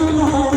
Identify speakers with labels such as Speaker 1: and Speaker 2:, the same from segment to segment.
Speaker 1: Oh.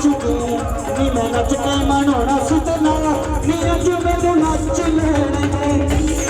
Speaker 1: ਨੱਚੂਗੀ ਨੀ ਮੈਂ ਨੱਚ ਕੇ ਮਨੋਣਾ ਸੁਤਨਾ ਨੀ ਅੱਜ ਮੈਨੂੰ ਨੱਚ ਲੈਣੇ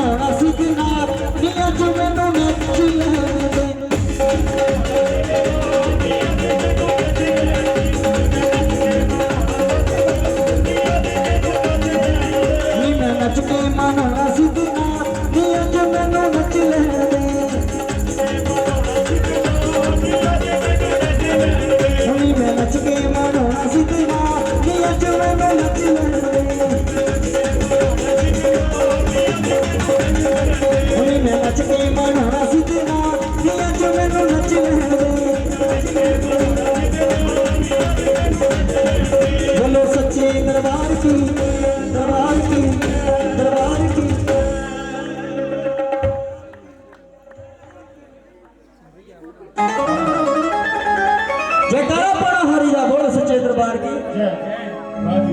Speaker 1: जयकारा पड़ा हरिया बोल सचेत्र बार की। जय।